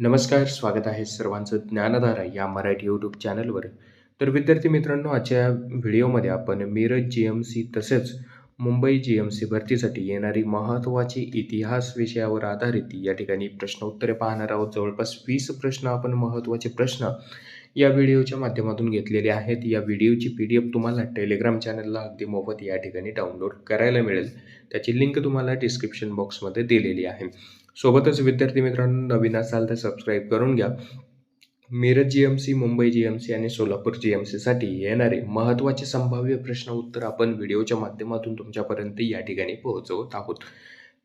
नमस्कार स्वागत आहे सर्वांचं ज्ञानधारा या मराठी यूट्यूब चॅनलवर तर विद्यार्थी मित्रांनो आजच्या व्हिडिओमध्ये आपण मिरज जी एम सी तसेच मुंबई जी एम सी भरतीसाठी येणारी महत्त्वाची इतिहास विषयावर आधारित या ठिकाणी प्रश्न उत्तरे पाहणार आहोत. जवळपास वीस प्रश्न आपण महत्त्वाचे प्रश्न या व्हिडिओच्या माध्यमातून घेतलेले आहेत. या व्हिडिओची पी डी एफ तुम्हाला टेलिग्राम चॅनलला अगदी मोफत या ठिकाणी डाउनलोड करायला मिळेल. त्याची लिंक तुम्हाला डिस्क्रिप्शन बॉक्समध्ये दिलेली आहे. सोबतच विद्यार्थी मित्रांनो नवीन असाल तर सबस्क्राईब करून घ्या. Miraj G M C Mumbai G M C आणि सोलापूर जी एम सीसाठी येणारे महत्त्वाचे संभाव्य प्रश्न उत्तर आपण व्हिडिओच्या माध्यमातून तुमच्यापर्यंत या ठिकाणी पोहोचवत आहोत.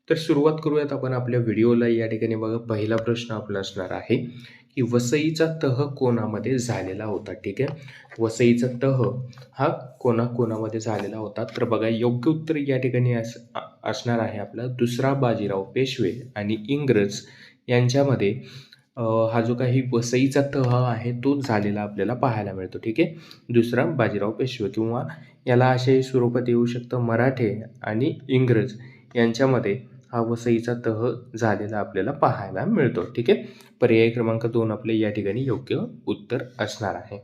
तर सुरुवात करूयात आपण आपल्या व्हिडिओला. या ठिकाणी बघा पहिला प्रश्न आपला असणार आहे. की वसईचा तह कोणामध्ये झालेला होता? ठीक आहे. वसईचा तह हा कोणा कोणामध्ये झालेला होता? तर बघा योग्य उत्तर या ठिकाणी अस असणार आहे आपला. दुसरा बाजीराव पेशवे आणि इंग्रज यांच्यामध्ये हा जो काही वसईचा तह आहे तो झालेला आपल्याला पाहायला मिळतो. ठीक आहे. दुसरा बाजीराव पेशवे किंवा याला अशाही स्वरूपात येऊ शकतं मराठे आणि इंग्रज यांच्यामध्ये. हा वसईचा तह झालेला आपल्याला पाहायला मिळतो. ठीक आहे? पर्याय क्रमांक दोन आपले या ठिकाणी योग्य उत्तर असणार आहे.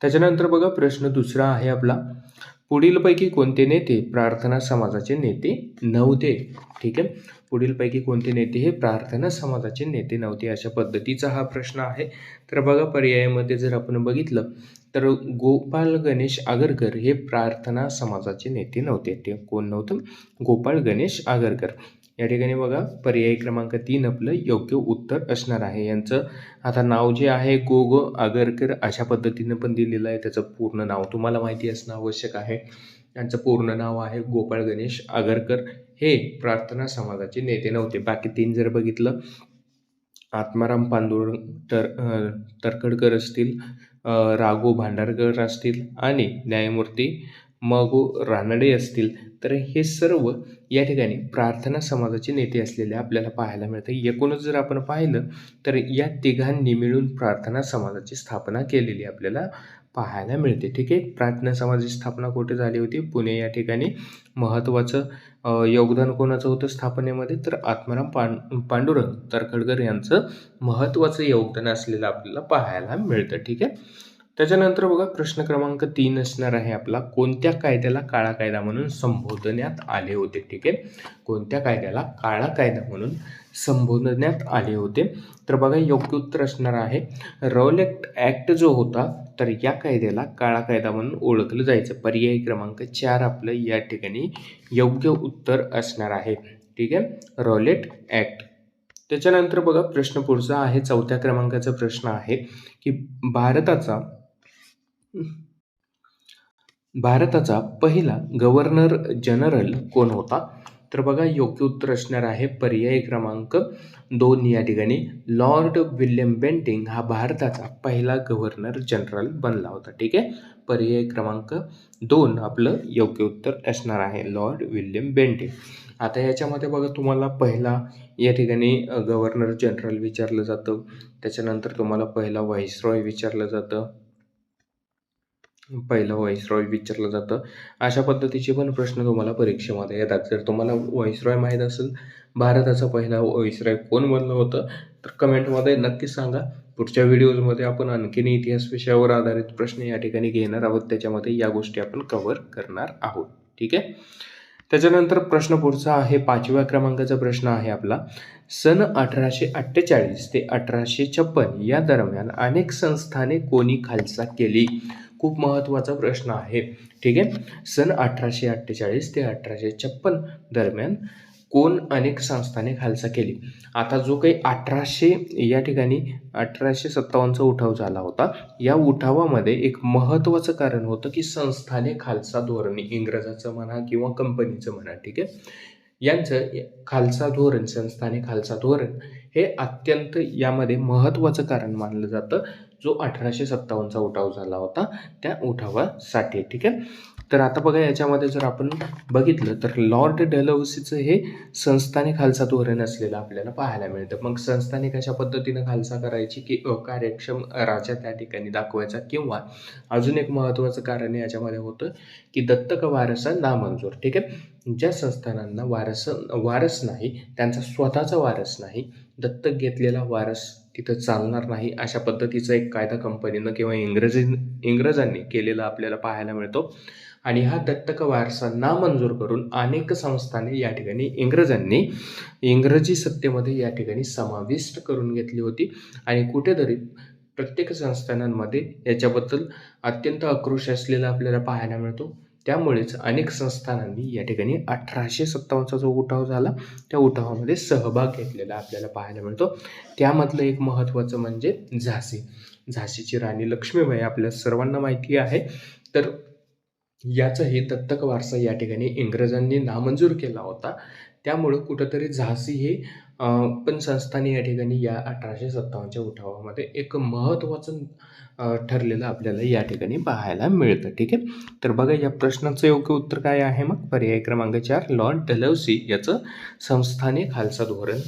त्याच्यानंतर बघा प्रश्न दुसरा आहे आपला. पुढीलपैकी कोणते नेते प्रार्थना समाजाचे नेते नव्हते? ठीक आहे? पुढीलपैकी कोणते नेते हे प्रार्थना समाजाचे नेते नव्हते? अशा पद्धतीचा हा प्रश्न आहे. तर बघा पर्यायामध्ये जर आपण बघितलं तर गोपाळ गणेश आगरकर हे प्रार्थना समाजाचे नेते नव्हते. ते कोण नव्हतं? गोपाळ गणेश आगरकर. या ठिकाणी बघा पर्याय क्रमांक तीन आपलं योग्य उत्तर असणार आहे. यांचं आता नाव जे आहे गो गो आगरकर अशा पद्धतीनं पण दिलेलं आहे. त्याचं पूर्ण नाव तुम्हाला माहिती असणं आवश्यक आहे. यांचं पूर्ण नाव आहे गोपाळ गणेश आगरकर. हे प्रार्थना समाजाचे नेते नव्हते. बाकी तीन जर बघितलं आत्माराम पांडुर तर तरखडकर असतील राघो भांडारकर असतील आणि न्यायमूर्ती मगो रानडे असतील तर हे सर्व या ठिकाणी प्रार्थना समाजाचे नेते असलेले आपल्याला पाहायला मिळतं. एकूणच जर आपण पाहिलं तर या तिघांनी मिळून प्रार्थना समाजाची स्थापना केलेली आपल्याला पाहायला मिळते. ठीक आहे? प्रार्थना समाजाची स्थापना कुठे झाली होती? पुणे या ठिकाणी. महत्त्वाचं योगदान कोणाचं होतं स्थापनेमध्ये? तर आत्माराम पां पांडुरंग तरखडकर यांचं महत्त्वाचं योगदान असलेलं आपल्याला पाहायला मिळतं. ठीक आहे? त्याच्यानंतर बघा प्रश्न क्रमांक तीन असणार आहे आपला. कोणत्या कायद्याला काळा कायदा म्हणून संबोधण्यात आले होते? ठीक आहे. कोणत्या कायद्याला काळा कायदा म्हणून संबोधण्यात आले होते? तर बघा योग्य उत्तर असणार आहे. रॉलेक्ट ॲक्ट जो होता तर या कायद्याला काळा कायदा म्हणून ओळखलं जायचं. पर्याय क्रमांक चार आपलं या ठिकाणी योग्य उत्तर असणार आहे. ठीक आहे. रॉलेट ॲक्ट त्याच्यानंतर बघा प्रश्न पुढचा आहे. चौथ्या क्रमांकाचा प्रश्न आहे की भारताचा भारताचा पहिला गव्हर्नर जनरल कोण होता? तर बघा योग्य उत्तर असणार आहे पर्याय क्रमांक दोन या ठिकाणी. लॉर्ड विल्यम बेंटिंग हा भारताचा पहिला गव्हर्नर जनरल बनला होता. ठीक आहे? पर्याय क्रमांक दोन आपलं योग्य उत्तर असणार आहे लॉर्ड विल्यम बेंटिंग आता याच्यामध्ये बघा तुम्हाला पहिला या ठिकाणी गव्हर्नर जनरल विचारलं जातं. त्याच्यानंतर तुम्हाला पहिला व्हाईसरॉय विचारलं जातं. पहिलं व्हाईसरॉय विचारलं जातं. अशा पद्धतीचे पण प्रश्न तुम्हाला परीक्षेमध्ये येतात. जर तुम्हाला व्हाईसरॉय माहीत असेल भारताचा पहिला व्हाईसरॉय कोण बनलं होतं तर कमेंटमध्ये नक्की सांगा. पुढच्या व्हिडिओजमध्ये आपण आणखीन इतिहास विषयावर आधारित प्रश्न या ठिकाणी घेणार आहोत. त्याच्यामध्ये या गोष्टी आपण कव्हर करणार आहोत. ठीक आहे? त्याच्यानंतर प्रश्न पुढचा आहे. पाचव्या क्रमांकाचा प्रश्न आहे आपला. सन अठराशे अठ्ठेचाळीस ते अठराशे छप्पन या दरम्यान अनेक संस्थाने कोणी खालसा केली? खूप महत्त्वाचा प्रश्न आहे. ठीक आहे? सन अठराशे अठ्ठेचाळीस ते अठराशे छप्पन दरम्यान कोण अनेक संस्थाने खालसा केली? आता जो काही अठराशे या ठिकाणी अठराशे सत्तावन्नचा उठाव झाला होता या उठावामध्ये एक महत्त्वाचं कारण होतं की संस्थाने खालसा धोरणे इंग्रजाचं म्हणा किंवा कंपनीचं म्हणा ठीक आहे? यांचं खालसा धोरण संस्थाने खालसा धोरण हे अत्यंत यामध्ये महत्त्वाचं कारण मानलं जातं. जो अठराशे सत्तावन्नचा उठाव झाला होता त्या उठावासाठी ठीक आहे? तर आता बघा याच्यामध्ये जर आपण बघितलं तर लॉर्ड डेलहौसीचं हे संस्थाने खालसा धोरण असलेलं आपल्याला पाहायला मिळतं. मग संस्थाने कशा पद्धतीनं खालसा करायची की अकार्यक्षम राजा त्या ठिकाणी दाखवायचा किंवा अजून एक महत्त्वाचं कारण याच्यामध्ये होतं की दत्तक वारसा नामंजूर ठीक आहे? ज्या संस्थानांना वारस वारस नाही त्यांचा स्वतःचा वारस नाही दत्तक घेतलेला वारस तिथं चालणार नाही अशा पद्धतीचा एक कायदा कंपनीनं किंवा इंग्रजी इंग्रजांनी केलेला आपल्याला पाहायला मिळतो. आणि हा दत्तक वारसा नामंजूर करून अनेक संस्थाने या ठिकाणी इंग्रजांनी इंग्रजी सत्तेमध्ये या ठिकाणी समाविष्ट करून घेतली होती. आणि कुठेतरी प्रत्येक संस्थानांमध्ये याच्याबद्दल अत्यंत आक्रोश असलेला आपल्याला पाहायला मिळतो. त्यामुळेच अनेक संस्थानांनी या ठिकाणी अठराशे सत्तावन्नचा जो उठाव झाला त्या उठावामध्ये सहभाग घेतलेला आपल्याला पाहायला मिळतो. त्यामधलं एक महत्त्वाचं म्हणजे झाशी. झाशीची राणी लक्ष्मीबाई आपल्या सर्वांना माहिती आहे. तर याचाही दत्तक वारसा या ठिकाणी इंग्रजांनी नामंजूर केला होता. त्यामुळं कुठंतरी झाशी हे पण संस्थाने या ठिकाणी या अठराशे सत्तावन्नच्या उठावामध्ये एक महत्त्वाचं ठरलेलं आपल्याला या ठिकाणी पाहायला मिळतं ठीक आहे? तर बघा या प्रश्नाचं योग्य उत्तर काय आहे मग? पर्याय क्रमांक चार लॉर्ड डलवसी याचं संस्थाने खालसा धोरण.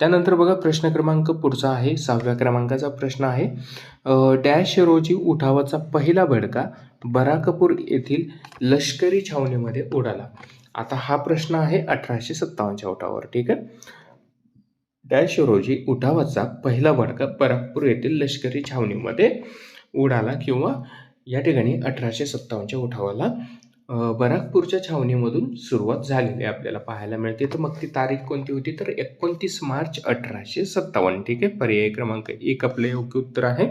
त्यानंतर बघा प्रश्न क्रमांक पुढचा आहे सहाव्या क्रमांकाचा प्रश्न आहे. डॅश रोजी उठावाचा पहिला भडका बराकपूर येथील लष्करी छावणीमध्ये उडाला. आता हा प्रश्न आहे अठराशे सत्तावन्नच्या उठावावर ठीक आहे? डॅश रोजी उठावाचा पहिला भडका बराकपूर येथील लष्करी छावणीमध्ये उडाला किंवा या ठिकाणी अठराशे सत्तावन्नच्या उठावाला बराकपूरच्या छावणीमधून सुरुवात झालेली आपल्याला पाहायला मिळते. तर मग ती तारीख कोणती होती? तर एकोणतीस मार्च अठराशे सत्तावन्न. ठीक आहे? पर्याय क्रमांक एक आपले योग्य उत्तर आहे.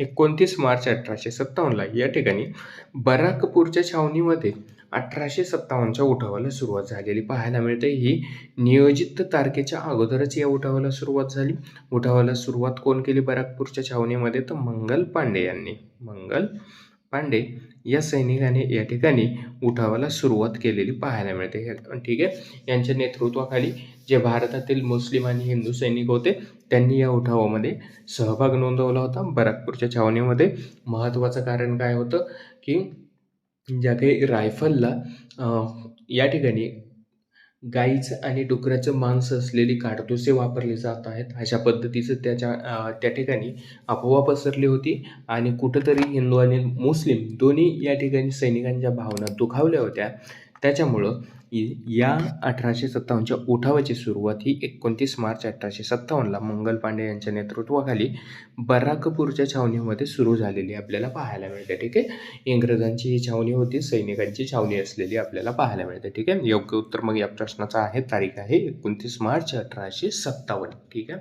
एकोणतीस मार्च अठराशे सत्तावन्नला या ठिकाणी बराकपूरच्या छावणीमध्ये अठराशे सत्तावन्नच्या उठावाला सुरुवात झालेली. पाहायला मिळते ही नियोजित तारखेच्या अगोदरच या उठावाला सुरुवात झाली. उठावाला सुरुवात कोण केली? बराकपूरच्या छावणीमध्ये तर मंगल पांडे यांनी. मंगल पांडे या सैनिकाने या ठिकाणी उठावाला सुरुवात केलेली पाहायला मिळते. ठीक आहे? यांच्या नेतृत्वाखाली जे भारतातील मुस्लिम आणि हिंदू सैनिक होते त्यांनी या उठावामध्ये सहभाग नोंदवला होता. बराकपूरच्या छावणीमध्ये महत्त्वाचं कारण काय होतं? की ज्या काही रायफलला या ठिकाणी गाईचं आणि डुकराचं मांस असलेली काडतुसे वापरली जात आहेत. अशा पद्धतीचं त्याच्या त्या ठिकाणी अफवा पसरली होती आणि कुठंतरी हिंदू आणि मुस्लिम दोन्ही या ठिकाणी सैनिकांच्या भावना दुखावल्या होत्या. त्याच्यामुळं या अठराशे सत्तावन्नच्या उठावाची सुरुवात ही एकोणतीस मार्च अठराशे सत्तावन्नला मंगल पांडे यांच्या नेतृत्वाखाली बराकपूरच्या छावणीमध्ये सुरू झालेली आपल्याला पाहायला मिळते ठीक आहे? इंग्रजांची ही छावणी होती सैनिकांची छावणी असलेली आपल्याला पाहायला मिळते ठीक आहे? योग्य उत्तर मग या प्रश्नाचा आहे तारीख आहे एकोणतीस मार्च अठराशे सत्तावन्न ठीक आहे?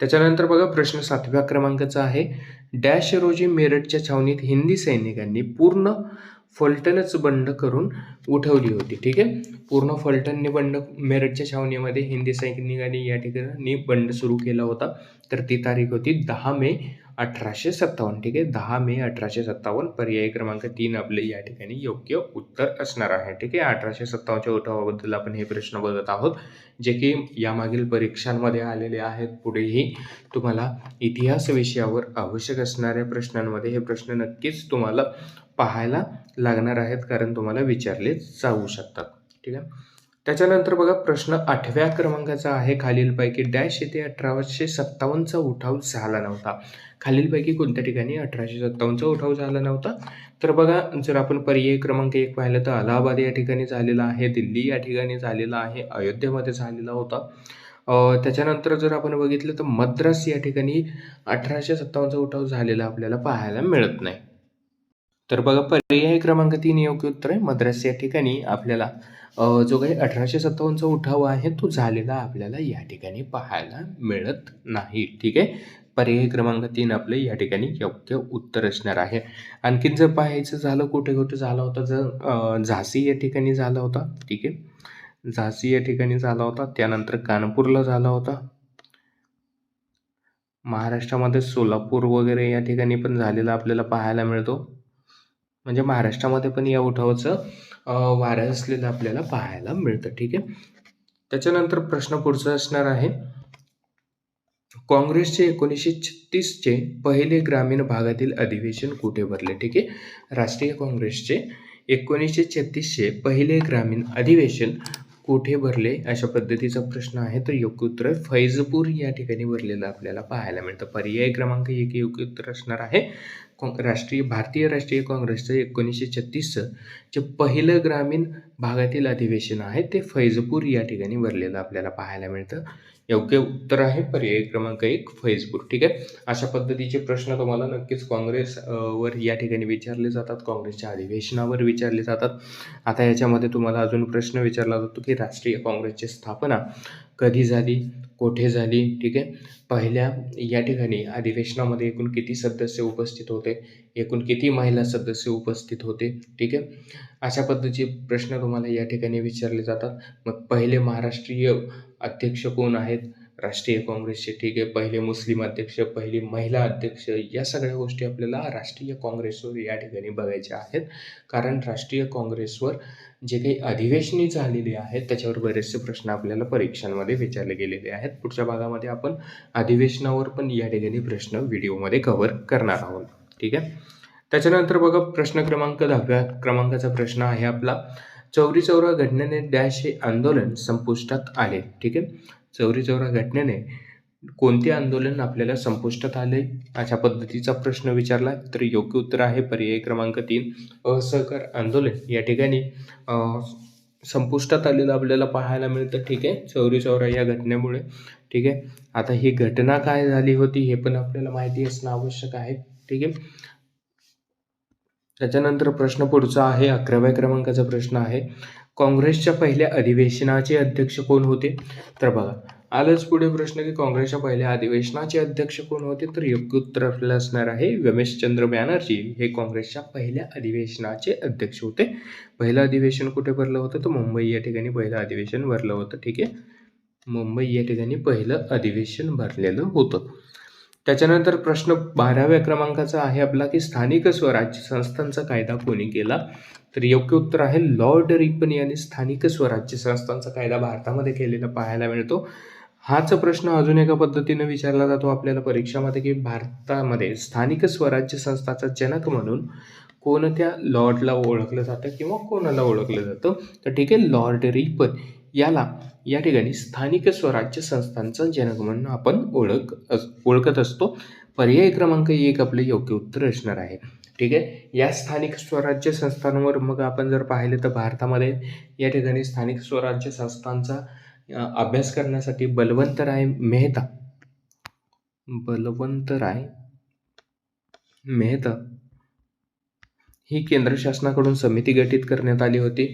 त्याच्यानंतर बघा प्रश्न सातव्या क्रमांकाचा आहे. डॅश रोजी मेरठच्या छावणीत हिंदी सैनिकांनी पूर्ण फलटणच बंड करून उठवली होती ठीक आहे? पूर्ण फलटणने बंड मेरठच्या छावणीमध्ये हिंदी सैनिकांनी या ठिकाणी बंड सुरू केला होता. तर ती तारीख होती दहा मे अठराशे सत्तावन्न ठीक आहे? दहा मे अठराशे सत्तावन्न पर्याय क्रमांक तीन आपले या ठिकाणी योग्य उत्तर असणार आहे ठीक आहे? अठराशे सत्तावन्नच्या उठावाबद्दल आपण हे प्रश्न बघत आहोत जे की यामागील परीक्षांमध्ये आलेले आहेत. पुढेही तुम्हाला इतिहास विषयावर आवश्यक असणाऱ्या प्रश्नांमध्ये हे प्रश्न नक्कीच तुम्हाला पाहायला लागणार आहेत कारण तुम्हाला विचारले जाऊ शकतात ठीक आहे? त्याच्यानंतर बघा प्रश्न आठव्या क्रमांकाचा आहे. खालीलपैकी डॅश येथे अठराशे सत्तावन्नचा उठाव झाला नव्हता. खालीलपैकी कोणत्या ठिकाणी अठराशे सत्तावन्नचा उठाव झाला नव्हता? तर बघा जर आपण पर्याय क्रमांक एक पाहिलं तर अलाहाबाद या ठिकाणी झालेला आहे दिल्ली या ठिकाणी झालेला आहे अयोध्येमध्ये झालेला होता. त्याच्यानंतर जर आपण बघितलं तर मद्रास या ठिकाणी अठराशे सत्तावन्नचा उठाव झालेला आपल्याला पाहायला मिळत नाही. तर बघा पर्याय क्रमांक तीन योग्य उत्तर आहे. मद्रास या ठिकाणी आपल्याला जो काही अठराशे सत्तावन्नचा उठाव आहे तो झालेला आपल्याला या ठिकाणी पाहायला मिळत नाही ठीक आहे? पर्याय क्रमांक तीन आपलं या ठिकाणी योग्य उत्तर असणार आहे. आणखीन जर पाहायचं झालं कुठे कुठे झालं होतं जर झाशी या ठिकाणी झाला होता ठीक आहे? झाशी या ठिकाणी झाला होता त्यानंतर कानपूरला झाला होता. महाराष्ट्रामध्ये सोलापूर वगैरे या ठिकाणी पण झालेला आपल्याला पाहायला मिळतो. म्हणजे महाराष्ट्रामध्ये पण या उठावाचं वाऱ्या असलेलं आपल्याला पाहायला मिळतं ठीक आहे? त्याच्यानंतर प्रश्न पुढचा असणार आहे. काँग्रेसचे एकोणीसशे छत्तीसचे पहिले ग्रामीण भागातील अधिवेशन कुठे भरले ठीक आहे? राष्ट्रीय काँग्रेसचे एकोणीसशे छत्तीसचे पहिले ग्रामीण अधिवेशन कुठे भरले अशा पद्धतीचा प्रश्न आहे. तर योग्य उत्तर फैजपूर या ठिकाणी भरलेलं आपल्याला पाहायला मिळतं. पर्याय क्रमांक एक योग्य उत्तर असणार आहे. राष्ट्रीय भारतीय राष्ट्रीय काँग्रेसचं एकोणीसशे छत्तीसचं जे पहिलं ग्रामीण भागातील अधिवेशन आहे ते फैजपूर या ठिकाणी भरलेलं आपल्याला पाहायला मिळतं. योग्य उत्तर आहे. पर्याय क्रमांक एक फैजपूर ठीक आहे? अशा पद्धतीचे प्रश्न तुम्हाला नक्कीच काँग्रेस वर या ठिकाणी विचारले जातात. काँग्रेसच्या अधिवेशनावर विचारले जातात. आता याच्यामध्ये तुम्हाला अजून प्रश्न विचारला जातो की राष्ट्रीय काँग्रेसची स्थापना कधी झाली? कोठे झाली? ठीक आहे? पहिल्या या ठिकाणी अधिवेशनामध्ये एकूण किती सदस्य उपस्थित होते? एकूण किती महिला सदस्य उपस्थित होते? ठीक आहे? अशा पद्धतीचे प्रश्न तुम्हाला या ठिकाणी विचारले जातात. मग पहिले महाराष्ट्रीय अध्यक्ष कोण आहेत? राष्ट्रीय काँग्रेसचे ठीक आहे. पहिले मुस्लिम अध्यक्ष पहिली महिला अध्यक्ष या सगळ्या गोष्टी आपल्याला राष्ट्रीय काँग्रेसवर या ठिकाणी बघायच्या आहेत. कारण राष्ट्रीय काँग्रेसवर जे काही अधिवेशने झालेली आहेत त्याच्यावर बरेचसे प्रश्न आपल्याला परीक्षांमध्ये विचारले गेलेले आहेत. पुढच्या भागामध्ये आपण अधिवेशनावर पण या ठिकाणी प्रश्न व्हिडिओमध्ये कव्हर करणार आहोत. ठीक आहे? त्याच्यानंतर बघा प्रश्न क्रमांक दहाव्या क्रमांकाचा प्रश्न आहे आपला. चौरी चौरा घटनेने डॅश हे आंदोलन संपुष्टात आले ठीक आहे? चौरी चौरा घटनेने कोणते आंदोलन आपल्याला संपुष्टात आले? अशा पद्धतीचा प्रश्न विचारला तर योग्य उत्तर आहे पर्याय क्रमांक तीन असहकार आंदोलन. या ठिकाणी संपुष्टात आलेलं आपल्याला पाहायला मिळतं ठीक आहे? चौरी चौरा या घटनेमुळे ठीक आहे? आता ही घटना काय झाली होती हे पण आपल्याला माहिती असणं आवश्यक आहे ठीक आहे? त्याच्यानंतर प्रश्न पुढचा आहे अकराव्या क्रमांकाचा प्रश्न आहे. काँग्रेसच्या पहिल्या अधिवेशनाचे अध्यक्ष कोण होते? तर बघा आलंच पुढे प्रश्न की काँग्रेसच्या पहिल्या अधिवेशनाचे अध्यक्ष कोण होते? तर योग्य उत्तर आपल्याला असणार आहे रमेशचंद्र बॅनर्जी. हे काँग्रेसच्या पहिल्या अधिवेशनाचे अध्यक्ष होते. पहिलं अधिवेशन कुठे भरलं होतं? तर मुंबई या ठिकाणी पहिलं अधिवेशन भरलं होतं ठीक आहे? मुंबई या ठिकाणी पहिलं अधिवेशन भरलेलं होतं. त्याच्यानंतर प्रश्न बाराव्या क्रमांकाचा आहे आपला की स्थानिक स्वराज्य संस्थांचा कायदा कोणी केला? तर योग्य उत्तर आहे लॉर्ड रिपन यांनी स्थानिक स्वराज्य संस्थांचा कायदा भारतामध्ये केलेला पाहायला मिळतो. हाच प्रश्न अजून एका पद्धतीने विचारला जातो आपल्याला परीक्षामध्ये की भारतामध्ये स्थानिक स्वराज्य संस्थाचा जनक म्हणून कोणत्या लॉर्डला ओळखलं जातं किंवा कोणाला ओळखलं जातं? तर ठीक आहे लॉर्ड रिपन याला या ठिकाणी स्थानिक स्वराज्य संस्थांचा जनक म्हणून आपण ओळख अस- ओळखत असतो. पर्याय क्रमांक एक आपले योग्य उत्तर असणार आहे. ठीक आहे? या स्थानिक स्वराज्य संस्थांवर मग आपण जर पाहिले तर भारतामध्ये या ठिकाणी स्थानिक स्वराज्य संस्थांचा अभ्यास करण्यासाठी बलवंतराय मेहता. बलवंतराय मेहता. ही केंद्र शासनाकडून समिती गठीत करण्यात आली होती.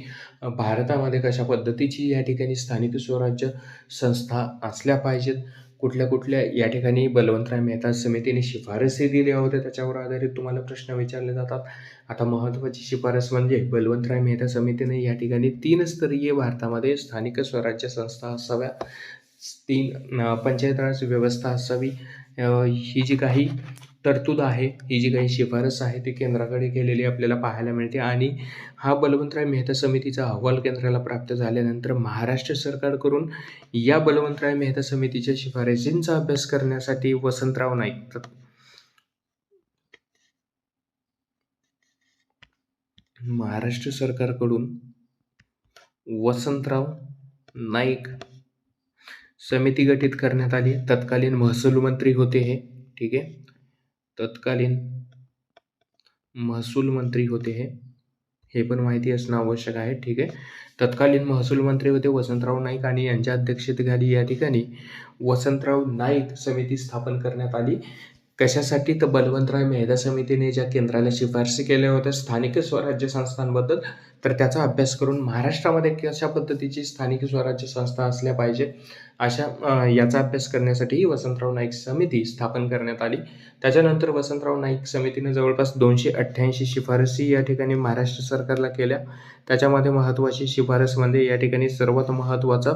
भारतामध्ये कशा पद्धतीची या ठिकाणी स्थानिक स्वराज्य संस्था असल्या पाहिजेत? कुठल्या कुठल्या या ठिकाणी बलवंतराय मेहता समितीने शिफारसी दिल्या होत्या? त्याच्यावर आधारित तुम्हाला प्रश्न विचारले जातात. आता महत्त्वाची शिफारस म्हणजे बलवंतराय मेहता समितीने या ठिकाणी तीन स्तरीय भारतामध्ये स्थानिक स्वराज्य संस्था असाव्या. तीन पंचायत राज व्यवस्था असावी. ही जी काही तरतूद आहे. ही जी काही शिफारस आहे ती केंद्राकडे केलेली आपल्याला पाहायला मिळते आणि हा बलवंतराय मेहता समितीचा अहवाल केंद्राला प्राप्त झाल्यानंतर महाराष्ट्र सरकारकडून या बलवंतराय मेहता समितीच्या शिफारसींचा अभ्यास करण्यासाठी वसंतराव नाईक महाराष्ट्र सरकारकडून वसंतराव नाईक समिती गठीत करण्यात आली. तत्कालीन महसूल मंत्री होते हे. ठीक आहे. तत्कालीन महसूल मंत्री होते हे. हे पण माहिती असणं आवश्यक आहे ठीक आहे. तत्कालीन महसूल मंत्री होते वसंतराव नाईक आणि यांच्या अध्यक्षतेखाली या ठिकाणी वसंतराव नाईक समिती स्थापन करण्यात आली. कशासाठी तर बलवंतराय मेहता समितीने ज्या केंद्राला शिफारसी केल्या होत्या स्थानिक स्वराज्य संस्थांबद्दल तर त्याचा अभ्यास करून महाराष्ट्रामध्ये कशा पद्धतीची स्थानिक स्वराज्य संस्था असल्या पाहिजे अशा याचा अभ्यास करण्यासाठी वसंतराव नाईक समिती स्थापन करण्यात आली. त्याच्यानंतर वसंतराव नाईक समितीने जवळपास दोनशे अठ्ठ्याऐंशी शिफारसी या ठिकाणी महाराष्ट्र सरकारला केल्या. त्याच्यामध्ये महत्त्वाची शिफारस म्हणजे या ठिकाणी सर्वात महत्त्वाचा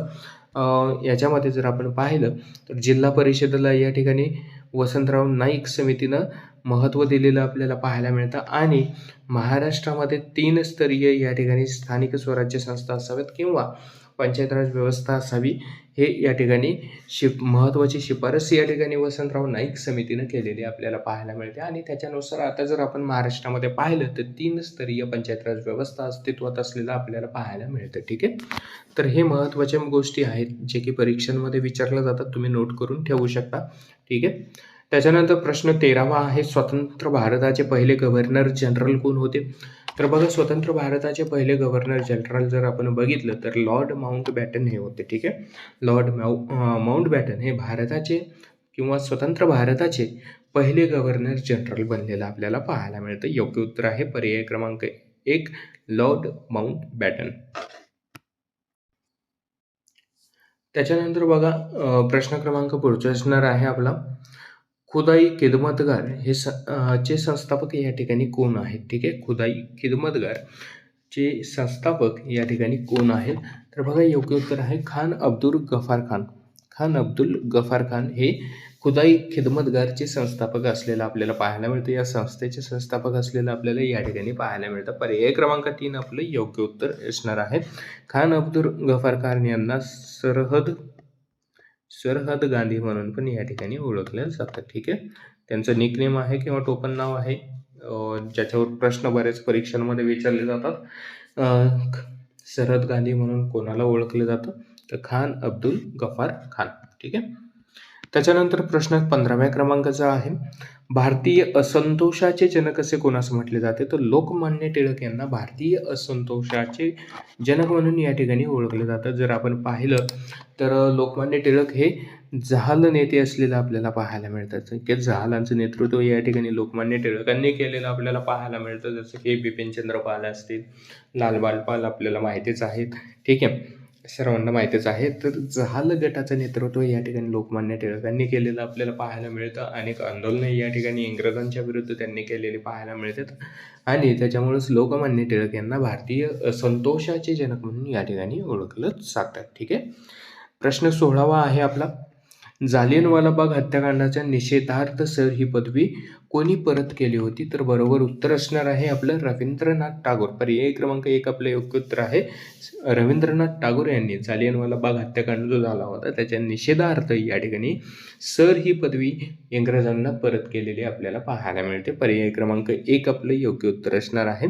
याच्यामध्ये जर आपण पाहिलं तर जिल्हा परिषदेला या ठिकाणी वसंतराव नाईक समितीनं महत्त्व दिलेलं आपल्याला पाहायला मिळतं आणि महाराष्ट्रामध्ये तीन स्तरीय या ठिकाणी स्थानिक स्वराज्य संस्था असाव्यात किंवा पंचायत राज व्यवस्था असावी हे या ठिकाणी शिफ महत्त्वाची शिफारस या ठिकाणी वसंतराव नाईक समितीनं केलेली आपल्याला पाहायला मिळते. आणि त्याच्यानुसार आता जर आपण महाराष्ट्रामध्ये पाहिलं तर तीन स्तरीय पंचायत राज व्यवस्था अस्तित्वात असलेलं आपल्याला पाहायला मिळतं. ठीक आहे? तर हे महत्त्वाच्या गोष्टी आहेत जे की परीक्षांमध्ये विचारल्या जातात. तुम्ही नोट करून ठेवू शकता. ठीक आहे? त्याच्यानंतर प्रश्न तेरावा आहे स्वतंत्र भारताचे पहिले गव्हर्नर जनरल कोण होते? तर बघा स्वतंत्र भारताचे पहिले गव्हर्नर जनरल जर आपण बघितलं तर लॉर्ड माउंट बॅटन हे होते ठीक आहे? लॉर्ड माउ माउंट बॅटन हे भारताचे किंवा स्वतंत्र भारताचे पहिले गव्हर्नर जनरल बनलेलं आपल्याला पाहायला मिळतं. योग्य उत्तर आहे पर्याय क्रमांक एक लॉर्ड माउंट बॅटन त्याच्यानंतर बघा प्रश्न क्रमांक पुढचा असणार आहे आपला. खुदाई खिदमतगार हे स चे संस्थापक या ठिकाणी कोण आहेत? ठीक आहे खुदाई खिदमतगार चे संस्थापक या ठिकाणी कोण आहेत? तर बघा योग्य उत्तर आहे खान अब्दुल गफार खान. खान अब्दुल गफार खान हे खुदाई खिदमतगारचे संस्थापक असलेलं आपल्याला पाहायला मिळतं. या संस्थेचे संस्थापक असलेलं आपल्याला या ठिकाणी पाहायला मिळतं. पर्याय क्रमांक तीन आपलं योग्य उत्तर असणार आहे. खान अब्दुल गफार खान यांना सरहद सरहद गांधी म्हणून पण या ठिकाणी ओळखल्या जातं ठीक आहे? त्यांचं निकनेम आहे किंवा टोपण नाव आहे ज्याच्यावर प्रश्न बऱ्याच परीक्षांमध्ये विचारले जातात. सरहद गांधी म्हणून कोणाला ओळखलं जातं? तर खान अब्दुल गफार खान ठीक आहे? त्याच्यानंतर प्रश्न पंधराव्या क्रमांकाचा आहे. भारतीय असंतोषाचे जनक असे कोणास म्हटले जाते? तर लोकमान्य टिळक यांना भारतीय असंतोषाचे जनक म्हणून या ठिकाणी ओळखलं जातं. जर आपण पाहिलं तर लोकमान्य टिळक हे जहाल नेते असलेलं आपल्याला पाहायला मिळतं. की जहालांचं नेतृत्व या ठिकाणी लोकमान्य टिळकांनी केलेलं आपल्याला पाहायला मिळतं. जसं की बिपिनचंद्र पाल असतील लालबाल पाल आपल्याला माहितीच आहेत. ठीक आहे. सर्वांना माहितीच आहे. तर जहाल गटाचं नेतृत्व या ठिकाणी लोकमान्य टिळकांनी केलेलं आपल्याला पाहायला मिळतं. अनेक आंदोलनं या ठिकाणी इंग्रजांच्या विरुद्ध त्यांनी केलेली पाहायला मिळतात. आणि त्याच्यामुळेच लोकमान्य टिळक यांना भारतीय संतोषाचे जनक म्हणून या ठिकाणी ओळखलं जातात. ठीक आहे? प्रश्न सोळावा आहे आपला. जालियनवाला बाग हत्याकांडाच्या निषेधार्थ सर ही पदवी कोणी परत केली होती तर बरोबर उत्तर असणार आहे आपलं रवींद्रनाथ टागोर. पर्याय क्रमांक एक आपलं योग्य उत्तर आहे. रवींद्रनाथ टागोर यांनी जालियनवाला बाग हत्याकांड जो झाला होता त्याच्या निषेधार्थ या ठिकाणी सर ही पदवी इंग्रजांना परत केलेली आपल्याला पाहायला मिळते. पर्याय क्रमांक एक आपलं योग्य उत्तर असणार आहे.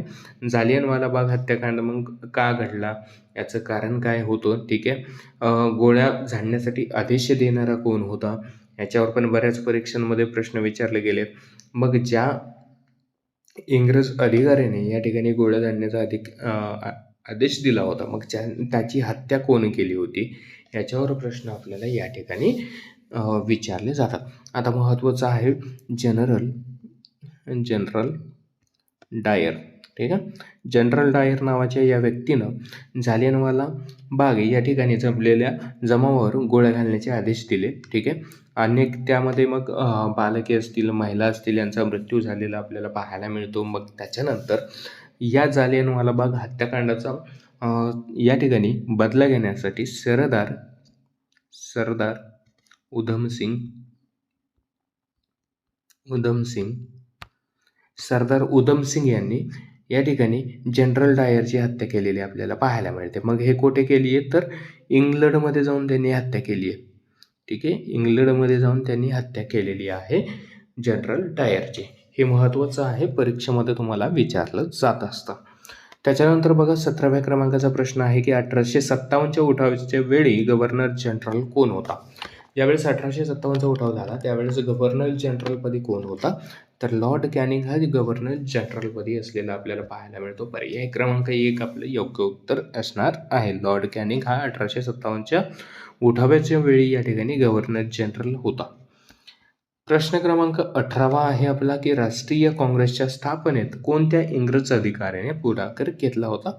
जालियनवाला बाग हत्याकांड मग का घडला? याचं कारण काय होतं? ठीक आहे. गोळ्या झाडण्यासाठी आदेश देणारा कोण होता? याच्यावर पण बऱ्याच परीक्षांमध्ये प्रश्न विचारले गेले मग ज्या इंग्रज अधिकाऱ्याने या ठिकाणी गोळ्या झाडण्याचा अधिक आदेश दिला होता मग ज्या त्याची हत्या कोण केली होती? याच्यावर प्रश्न आपल्याला या ठिकाणी विचारले जातात. आता महत्त्वाचं आहे जनरल जनरल डायर ठीक आहे? जनरल डायर नावाच्या या व्यक्तीनं जालियनवाला बाग या ठिकाणी जमलेल्या जमावावर गोळ्या घालण्याचे आदेश दिले ठीक आहे? अनेक त्यामध्ये मग बालके असतील महिला असतील यांचा मृत्यू झालेला आपल्याला पाहायला मिळतो. मग त्याच्यानंतर या जालियनवाला बाग हत्याकांडाचा या ठिकाणी बदला घेण्यासाठी सरदार सरदार उधमसिंग उधमसिंग सरदार उधमसिंग यांनी या ठिकाणी जनरल डायरची हत्या केलेली आपल्याला पाहायला मिळते. मग हे कोठे केली आहे तर इंग्लंडमध्ये जाऊन त्यांनी हत्या केली आहे ठीक आहे? इंग्लंडमध्ये जाऊन त्यांनी हत्या केलेली आहे जनरल डायरची. हे महत्त्वाचं आहे परीक्षेमध्ये तुम्हाला विचारलं जात असतं. त्याच्यानंतर बघा सतराव्या क्रमांकाचा प्रश्न आहे की अठराशे सत्तावन्नच्या उठावाच्या वेळी गव्हर्नर जनरल कोण होता? ज्यावेळेस अठराशे सत्तावन्नचा उठाव झाला त्यावेळेस गव्हर्नर जनरलपदी कोण होता? तर लॉर्ड कॅनिंग हा गव्हर्नर जनरलपदी असलेला आपल्याला पाहायला मिळतो. पर्याय क्रमांक एक आपलं योग्य उत्तर असणार आहे. लॉर्ड कॅनिंग हा अठराशे सत्तावन्नच्या उठाव्याच्या वेळी या ठिकाणी गव्हर्नर जनरल होता. प्रश्न क्रमांक अठरावा आहे आपला की राष्ट्रीय काँग्रेसच्या स्थापनेत कोणत्या इंग्रज अधिकाऱ्याने पुढाकार घेतला होता?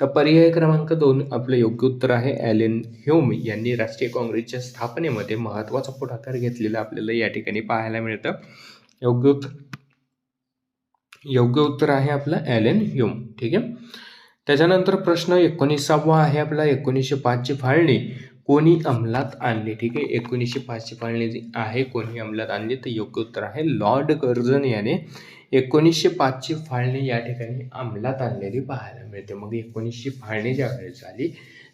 तर पर्याय क्रमांक दोन आपलं योग्य उत्तर आहे. ॲलेन ह्यूम यांनी राष्ट्रीय काँग्रेसच्या स्थापनेमध्ये महत्त्वाचा पुढाकार घेतलेला आपल्याला या ठिकाणी पाहायला मिळतं. योग्य उत्तर योग्य उत्तर आहे आपलं एलेन ह्यूम ठीक आहे? त्याच्यानंतर प्रश्न एकोणीसावा आहे आपला एकोणीसशे पाचची फाळणी. कोणी अंमलात आणली? ठीक आहे एकोणीसशे पाचची फाळणी जी आहे कोणी अंमलात आणली? तर योग्य उत्तर आहे लॉर्ड कर्झन याने. एकोणीसशे पाचची फाळणी या ठिकाणी अंमलात आणलेली पाहायला मिळते. मग एकोणीसशे फाळणी ज्यावेळेस झाली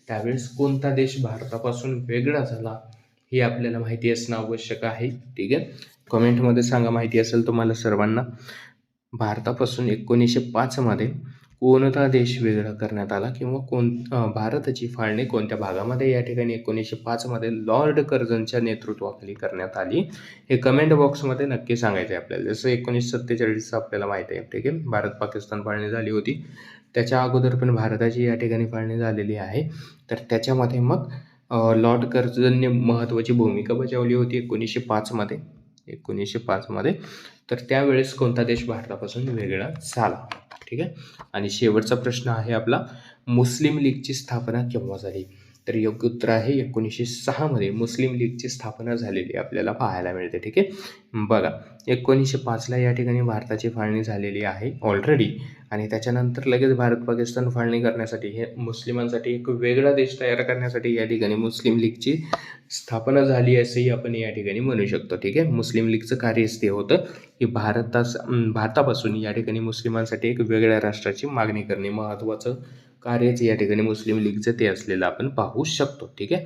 त्यावेळेस कोणता देश भारतापासून वेगळा झाला हे आपल्याला माहिती असणं आवश्यक आहे ठीक आहे? कमेंटमध्ये सांगा माहिती असेल तुम्हाला सर्वांना. भारतापासून एकोणीसशे पाचमध्ये कोणता देश वेगळा करण्यात आला किंवा कोण भारताची फाळणी कोणत्या भागामध्ये या ठिकाणी एकोणीसशे पाचमध्ये लॉर्ड कर्जनच्या नेतृत्वाखाली करण्यात आली? हे कमेंट बॉक्समध्ये नक्की सांगायचं आहे आपल्याला. जसं एकोणीसशे सत्तेचाळीसचं आपल्याला माहिती आहे ठीक आहे? भारत पाकिस्तान फाळणी झाली होती. त्याच्या अगोदर पण भारताची या ठिकाणी फाळणी झालेली आहे. तर त्याच्यामध्ये मग लॉर्ड कर्जनने महत्त्वाची भूमिका बजावली होती एकोणीसशे पाचमध्ये एकोणीसशे पाचमध्ये तर त्यावेळेस कोणता देश भारतापासून वेगळा झाला? ठीक आहे? आणि शेवटचा प्रश्न आहे आपला मुस्लिम लीगची स्थापना केव्हा झाली? तर योग्य उत्तर आहे एकोणीसशे सहामध्ये मुस्लिम लीगची स्थापना झालेली आपल्याला पाहायला मिळते ठीक आहे? बघा एकोणीसशे पाचला या ठिकाणी भारताची फाळणी झालेली आहे ऑलरेडी आणि त्याच्यानंतर लगेच भारत पाकिस्तान फाळणी करण्यासाठी हे मुस्लिमांसाठी एक वेगळा देश तयार करण्यासाठी या ठिकाणी मुस्लिम लीगची स्थापना झाली असंही आपण या ठिकाणी म्हणू शकतो ठीक आहे? मुस्लिम लीगचं कार्यच ते होतं की भारतास भारतापासून या ठिकाणी मुस्लिमांसाठी एक वेगळ्या राष्ट्राची मागणी करणे महत्त्वाचं कार्यच या ठिकाणी मुस्लिम लीगचं ते असलेलं आपण पाहू शकतो ठीक आहे?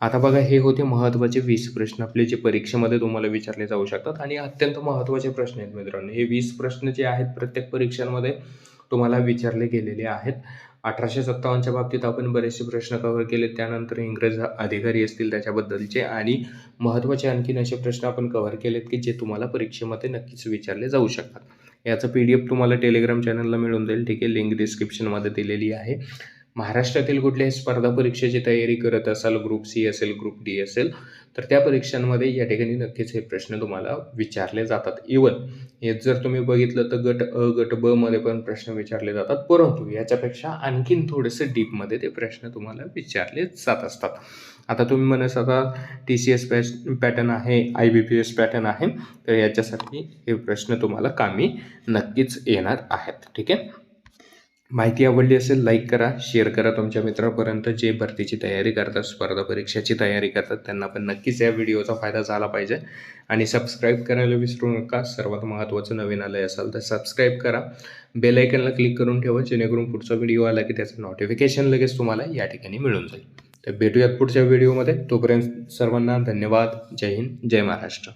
आता बघा हे होते महत्त्वाचे वीस प्रश्न. आपले जे परीक्षेमध्ये तुम्हाला विचारले जाऊ शकतात आणि अत्यंत महत्त्वाचे प्रश्न आहेत मित्रांनो. हे वीस प्रश्न जे आहेत प्रत्येक परीक्षांमध्ये तुम्हाला विचारले गेलेले आहेत. अठराशे सत्तावन्नच्या बाबतीत आपण बरेचसे प्रश्न कव्हर केले. त्यानंतर इंग्रज अधिकारी असतील त्याच्याबद्दलचे आणि महत्त्वाचे आणखीन असे प्रश्न आपण कव्हर केलेत की जे तुम्हाला परीक्षेमध्ये नक्कीच विचारले जाऊ शकतात. याचं पी डी एफ तुम्हाला टेलिग्राम चॅनलला मिळून जाईल. ठीक आहे लिंक डिस्क्रिप्शनमध्ये दिलेली आहे. महाराष्ट्रातील कुठल्याही स्पर्धा परीक्षेची तयारी करत असाल ग्रुप सी असेल ग्रुप डी असेल तर त्या परीक्षांमध्ये या ठिकाणी नक्कीच हे प्रश्न तुम्हाला विचारले जातात. इवन हे जर तुम्ही बघितलं तर गट अ गट ब मध्ये पण प्रश्न विचारले जातात परंतु याच्यापेक्षा आणखीन थोडेसे डीपमध्ये ते प्रश्न तुम्हाला विचारले जात असतात. आता तुम्ही म्हणत आता टी सी एस पॅ पॅटर्न आहे I B P S pattern आहे तर याच्यासाठी हे प्रश्न तुम्हाला कामी नक्कीच येणार आहेत. ठीक आहे? माहिती आवडली असेल लाईक करा शेअर करा तुमच्या मित्रापर्यंत. जे भरतीची तयारी करतात स्पर्धा परीक्षेची तयारी करतात त्यांना पण नक्कीच या व्हिडिओचा फायदा झाला पाहिजे. आणि सबस्क्राईब करायला विसरू नका. सर्वात महत्त्वाचं नवीन आलं असाल तर सबस्क्राईब करा. बेल आयकनला क्लिक करून ठेवा जेणेकरून पुढचा व्हिडिओ आला की त्याचं नोटिफिकेशन लगेच तुम्हाला या ठिकाणी मिळून जाईल. तर भेटूयात पुढच्या व्हिडिओमध्ये तोपर्यंत सर्वांना धन्यवाद. जय हिंद जय महाराष्ट्र.